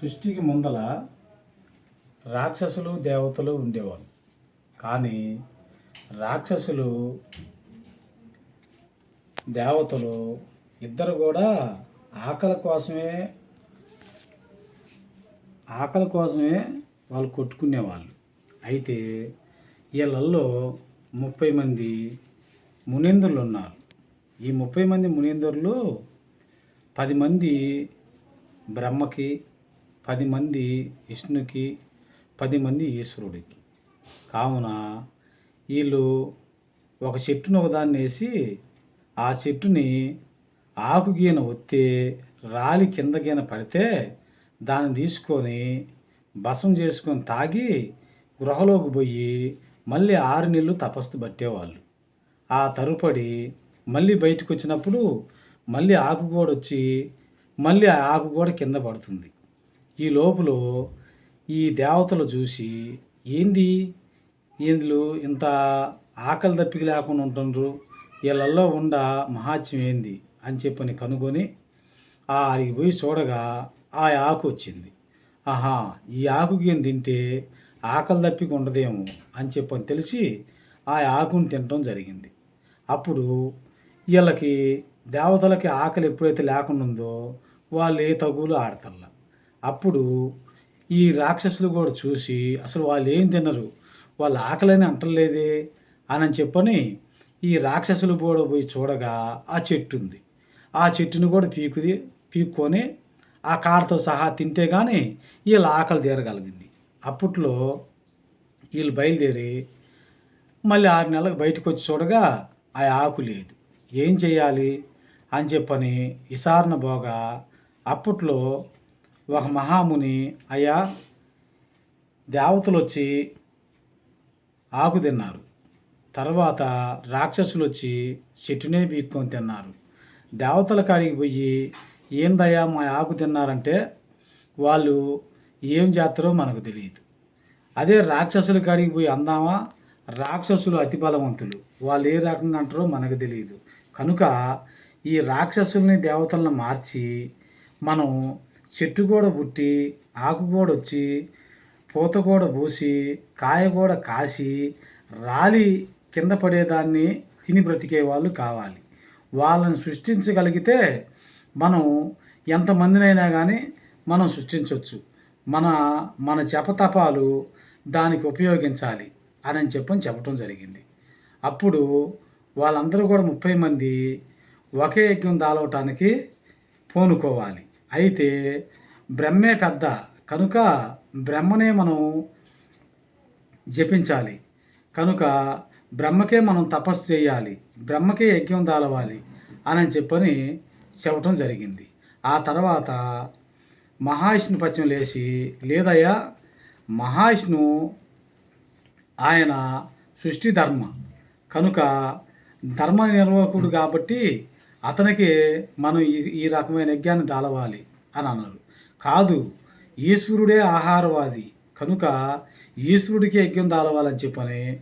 సృష్టికి ముందల రాక్షసులు దేవతలు ఉండేవారు కానీ రాక్షసులు దేవతలు ఇద్దరు కూడా ఆకలి కోసమే ఆకలి కోసమే వాళ్ళు కొట్టుకునేవాళ్ళు. అయితే వీళ్ళల్లో ముప్పై మంది మునీంద్రులు ఉన్నారు. ఈ ముప్పై మంది మునీంద్రులు పది మంది బ్రహ్మకి పది మంది విష్ణుకి పది మంది ఈశ్వరుడికి. కావున వీళ్ళు ఒక చెట్టును ఒకదాన్ని వేసి ఆ చెట్టుని ఆకు గీన ఒత్తి రాలి కింద గీన పడితే దాన్ని తీసుకొని భసం చేసుకొని తాగి గృహలోకి పోయి మళ్ళీ ఆరు నెలలు తపస్సు పట్టేవాళ్ళు. ఆ తరుపడి మళ్ళీ బయటకు వచ్చినప్పుడు మళ్ళీ ఆకు కూడా వచ్చి మళ్ళీ ఆ ఆకు కూడా కింద పడుతుంది. ఈ లోపల ఈ దేవతలు చూసి ఏంది? ఇందులో ఇంత ఆకలి దప్పిక లేకుండా ఉంటుండ్రు? వీళ్ళల్లో ఉండ మహాత్యం ఏంది? అని చెప్పని కనుగొని ఆ అడిగి పోయి చూడగా ఆ ఆకు వచ్చింది. ఆహా ఈ ఆకుకి ఏం తింటే ఆకలి దప్పిక ఉండదేమో? అని చెప్పని తెలిసి ఆ ఆకును తినటం జరిగింది. అప్పుడు వీళ్ళకి దేవతలకి ఆకలి ఎప్పుడైతే లేకుండా ఉందో వాళ్ళు ఏ తగులు ఆడతల్లా. అప్పుడు ఈ రాక్షసులు కూడా చూసి అసలు వాళ్ళు ఏం తినరు? వాళ్ళు ఆకలని అంటలేదే అని చెప్పని ఈ రాక్షసులు కూడా పోయి చూడగా ఆ చెట్టు ఉంది. ఆ చెట్టుని కూడా పీకుది పీక్కొని ఆ కాడతో సహా తింటే కానీ వీళ్ళ ఆకలి తీరగలిగింది. అప్పట్లో వీళ్ళు బయలుదేరి మళ్ళీ ఆరు నెలలకు బయటకు వచ్చి చూడగా ఆ ఆకు లేదు. ఏం చేయాలి అని చెప్పని విసారణ పోగా అప్పట్లో ఒక మహాముని అయ్యా దేవతలు వచ్చి ఆకు తిన్నారు. తర్వాత రాక్షసులు వచ్చి చెట్టునే పీక్కొని తిన్నారు. దేవతల కాడికి పోయి ఏందయ్యా మా ఆకు తిన్నారంటే వాళ్ళు ఏం చేస్తారో మనకు తెలియదు. అదే రాక్షసుల కాడికి పోయి అందామా? రాక్షసులు అతి బలవంతులు. వాళ్ళు ఏ రకంగా అంటారో మనకు తెలియదు. కనుక ఈ రాక్షసుల్ని దేవతలను మార్చి మనం చెట్టు కూడా పుట్టి ఆకు కూడా వచ్చి పూత కూడా పూసి కాయ కూడా కాసి రాలి కింద పడేదాన్ని తిని బ్రతికే వాళ్ళు కావాలి. వాళ్ళని సృష్టించగలిగితే మనం ఎంతమందినైనా కానీ మనం సృష్టించవచ్చు మన మన చెపతపాలు దానికి ఉపయోగించాలి అని చెప్పని చెప్పడం జరిగింది. అప్పుడు వాళ్ళందరూ కూడా ముప్పై మంది ఒకే యజ్ఞం దాలవటానికి పూనుకోవాలి. అయితే బ్రహ్మే పెద్ద. కనుక బ్రహ్మనే మనం జపించాలి. కనుక బ్రహ్మకే మనం తపస్సు చేయాలి. బ్రహ్మకే యజ్ఞం దాలవాలి అని చెప్పని చెప్పటం జరిగింది. ఆ తర్వాత మహావిష్ణు పత్యం లేచి లేదయ్యా మహావిష్ణు ఆయన సృష్టి ధర్మ. కనుక ధర్మ నిర్వాహకుడు కాబట్టి అతనికి మనం ఈ ఈ రకమైన యజ్ఞాన్ని దాలవాలి అని అన్నారు. కాదు ఈశ్వరుడే ఆహారవాది. కనుక ఈశ్వరుడికి యజ్ఞం దాలవాలని చెప్పని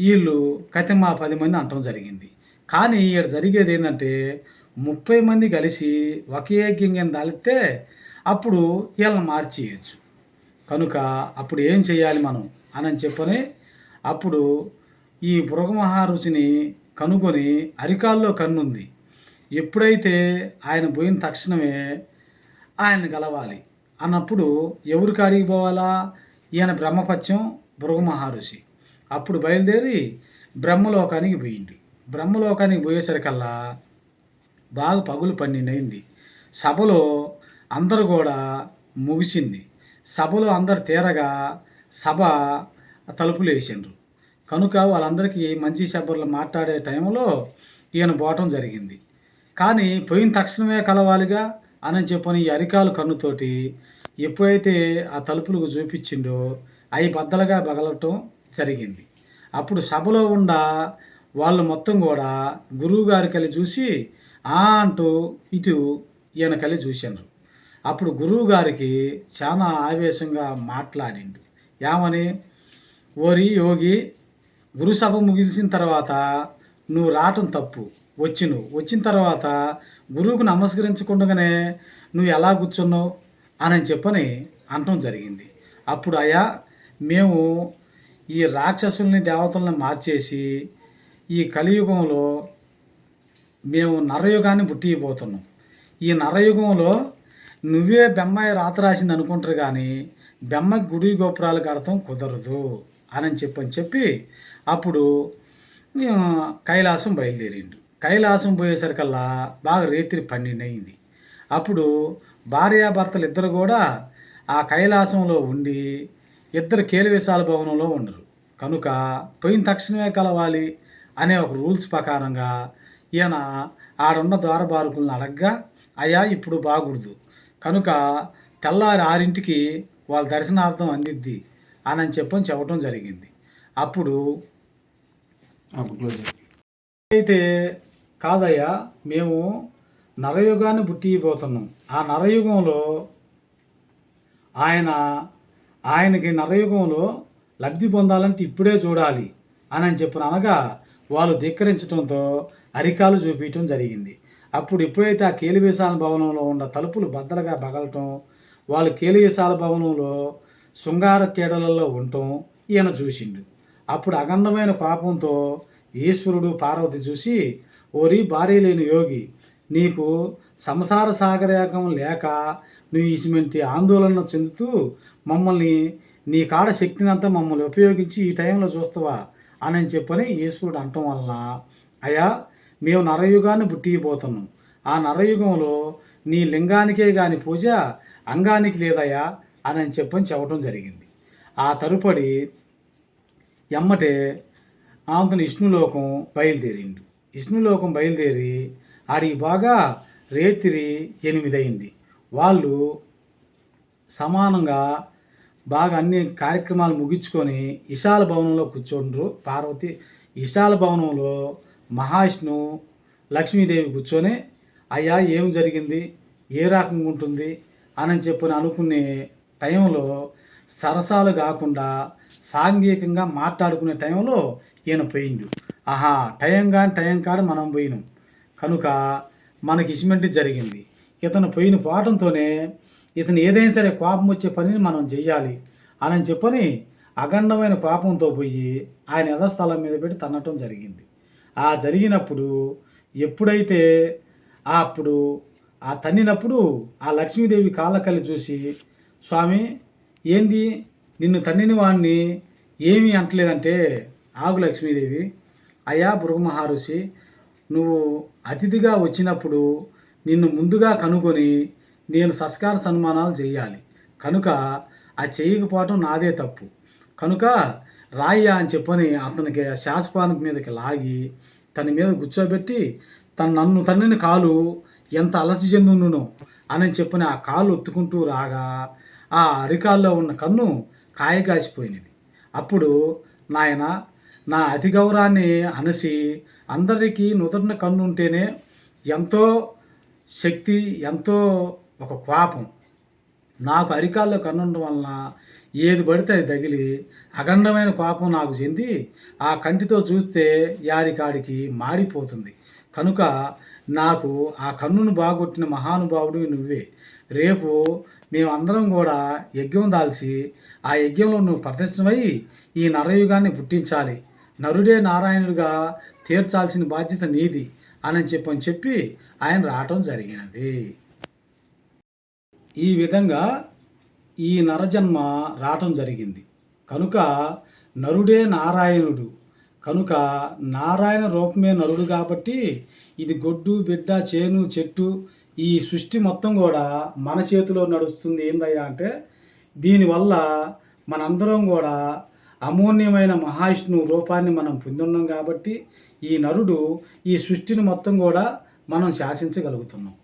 వీళ్ళు కతిమా పది మంది అంటం జరిగింది. కానీ ఇక్కడ జరిగేది ఏంటంటే ముప్పై మంది కలిసి ఒకే యజ్ఞం దాలిస్తే అప్పుడు వీళ్ళని మార్చేయచ్చు. కనుక అప్పుడు ఏం చేయాలి మనం అని చెప్పని అప్పుడు ఈ మహారుచిని కనుగొని అరికాల్లో కన్నుంది. ఎప్పుడైతే ఆయన పోయిన తక్షణమే ఆయన గలవాలి అన్నప్పుడు ఎవరు కాడికి పోవాలా? ఈయన బ్రహ్మపత్యం మహారుషి. అప్పుడు బయలుదేరి బ్రహ్మలోకానికి పోయింది బ్రహ్మలోకానికి పోయేసరికల్లా బాగా పగులు పన్నెండైంది సభలో అందరు కూడా ముగిసింది. సభలో అందరు తీరగా సభ తలుపులు వేసిండ్రు. కనుక వాళ్ళందరికీ మంచి సభలు మాట్లాడే టైంలో ఈయన పోవటం జరిగింది. కానీ పోయిన తక్షణమే కలవాలిగా అని చెప్పని ఈ అరికాలు కన్నుతోటి ఎప్పుడైతే ఆ తలుపులకు చూపించిండో అవి బద్దలుగా బగలటం జరిగింది. అప్పుడు సభలో ఉన్న వాళ్ళు మొత్తం కూడా గురువుగారి కలి చూసి ఆ అంటూ ఇటు ఈయన కలి చూశాను అప్పుడు గురువుగారికి చాలా ఆవేశంగా మాట్లాడిండు. ఏమని? ఓరి యోగి గురుసభ ముగిసిన తర్వాత నువ్వు రావటం తప్పు. వచ్చి నువ్వు వచ్చిన తర్వాత గురువుకు నమస్కరించకుండానే నువ్వు ఎలా కూర్చున్నావు అని చెప్పని అనటం జరిగింది. అప్పుడు అయా మేము ఈ రాక్షసుల్ని దేవతల్ని మార్చేసి ఈ కలియుగంలో మేము నరయుగాన్ని పుట్టిపోతున్నాం ఈ నరయుగంలో నువ్వే బెమ్మాయి రాత రాసింది అనుకుంటారు కానీ బెమ్మ గుడి గోపురాలు కడతాం కుదరదు అని చెప్పని చెప్పి అప్పుడు కైలాసం బయలుదేరిండు. కైలాసం పోయేసరికల్లా బాగా రేత్రి పన్నెండయింది. అప్పుడు భార్యాభర్తలు ఇద్దరు కూడా ఆ కైలాసంలో ఉండి ఇద్దరు కేలవిశాల భవనంలో ఉండరు. కనుక పోయిన తక్షణమే కలవాలి అనే ఒక రూల్స్ ప్రకారంగా ఈయన ఆడున్న ద్వారబారుకులను అడగ్గా అయ్యా ఇప్పుడు బాగుడదు కనుక తెల్లారి ఆరింటికి వాళ్ళ దర్శనార్థం అందిద్ది అని అని చెప్పని చెప్పడం జరిగింది. అప్పుడు అప్పుడు క్లోజ్ అయితే కాదయ్యా మేము నరయుగాన్ని పుట్టిపోతున్నాం. ఆ నరయుగంలో ఆయన ఆయనకి నరయుగంలో లబ్ధి పొందాలంటే ఇప్పుడే చూడాలి అని అని చెప్పిన అనగా వాళ్ళు ధిక్కరించడంతో అరికాలు చూపించడం జరిగింది. అప్పుడు ఎప్పుడైతే ఆ కేలివేశాల భవనంలో ఉన్న తలుపులు బద్దలుగా పగలటం వాళ్ళు కేలివేశాల భవనంలో శృంగార క్రీడలలో ఉండటం ఈయన చూసిండు. అప్పుడు అగంధమైన కోపంతో ఈశ్వరుడు పార్వతి చూసి ఓరి భార్య లేని యోగి నీకు సంసార సాగరేకం లేక నువ్వు ఇటువంటి ఆందోళన చెందుతూ మమ్మల్ని నీ కాడ శక్తినంతా మమ్మల్ని ఉపయోగించి ఈ టైంలో చూస్తావా? అని చెప్పని ఈశ్వరుడు అంటం వలన అయ్యా మేము నరయుగాన్ని బుట్టిపోతున్నాం ఆ నరయుగంలో నీ లింగానికే కాని పూజ అంగానికి లేదయ్యా అని అని చెప్పని చెప్పడం జరిగింది. ఆ తరుపడి ఎమ్మటే ఆంతను విష్ణులోకం బయలుదేరిండు. విష్ణులోకం బయలుదేరి ఆడికి బాగా రేతిరి ఎనిమిది అయింది వాళ్ళు సమానంగా బాగా అన్ని కార్యక్రమాలు ముగించుకొని విశాల భవనంలో కూర్చుండ్రు. పార్వతి విశాల భవనంలో మహావిష్ణు లక్ష్మీదేవి కూర్చొని అయ్యా ఏం జరిగింది? ఏ రకంగా ఉంటుంది? అని చెప్పని అనుకునే టైంలో సరసాలు కాకుండా సాంఘికంగా మాట్లాడుకునే టైంలో ఈయన పోయిండు. ఆహా టైం కాని టైం కాడ మనం పోయినాం. కనుక మనకి ఇసిమెంట్ జరిగింది. ఇతను పోయిన పోవడంతోనే ఇతను ఏదైనా సరే కోపం వచ్చే పనిని మనం చేయాలి అని చెప్పని అఖండమైన కోపంతో పోయి ఆయన యథస్థలం మీద పెట్టి తన్నటం జరిగింది. ఆ జరిగినప్పుడు ఎప్పుడైతే అప్పుడు ఆ తన్నినప్పుడు ఆ లక్ష్మీదేవి కాళ్ళకల్లి చూసి స్వామి ఏంది? నిన్ను తన్నిన వాడిని ఏమీ అంటలేదంటే ఆగు లక్ష్మీదేవి. అయ్యా భృగు మహర్షి నువ్వు అతిథిగా వచ్చినప్పుడు నిన్ను ముందుగా కనుగొని నేను సస్కార సన్మానాలు చేయాలి. కనుక ఆ చేయకపోవటం నాదే తప్పు. కనుక రాయ్యా అని చెప్పని అతనికి శాశ్పానం మీదకి లాగి తన మీద కూర్చోబెట్టి తన నన్ను తన్నిన కాలు ఎంత అలసి చెందును అని చెప్పని ఆ కాలు ఒత్తుకుంటూ రాగా ఆ అరికాల్లో ఉన్న కన్ను కాయగాసిపోయినది. అప్పుడు నాయన నా అతి గౌరవాన్ని అనసి అందరికీ నుదుటిన కన్ను ఉంటేనే ఎంతో శక్తి ఎంతో ఒక కోపం. నాకు అరికాల్లో కన్నుండడం వలన ఏది పడితే అది తగిలి అఖండమైన కోపం నాకు చెంది ఆ కంటితో చూస్తే యాడికాడికి మాడిపోతుంది. కనుక నాకు ఆ కన్నును బాగొట్టిన మహానుభావుడివి నువ్వే. రేపు మేమందరం కూడా యజ్ఞం దాల్చి ఆ యజ్ఞంలో నువ్వు ప్రతిష్టమై ఈ నరయుగాన్ని పుట్టించాలి. నరుడే నారాయణుడిగా తీర్చాల్సిన బాధ్యత నీది అని చెప్పని చెప్పి ఆయన రావటం జరిగినది. ఈ విధంగా ఈ నరజన్మ రావటం జరిగింది. కనుక నరుడే నారాయణుడు కనుక నారాయణ రూపమే నరుడు కాబట్టి ఇది గొడ్డు బిడ్డ చేను చెట్టు ఈ సృష్టి మొత్తం కూడా మన చేతిలో నడుస్తుంది ఏందయ్యా అంటే దీనివల్ల మనందరం కూడా అమూల్యమైన మహావిష్ణువు రూపాన్ని మనం పొందున్నాం కాబట్టి ఈ నరుడు ఈ సృష్టిని మొత్తం కూడా మనం శాసించగలుగుతున్నాం.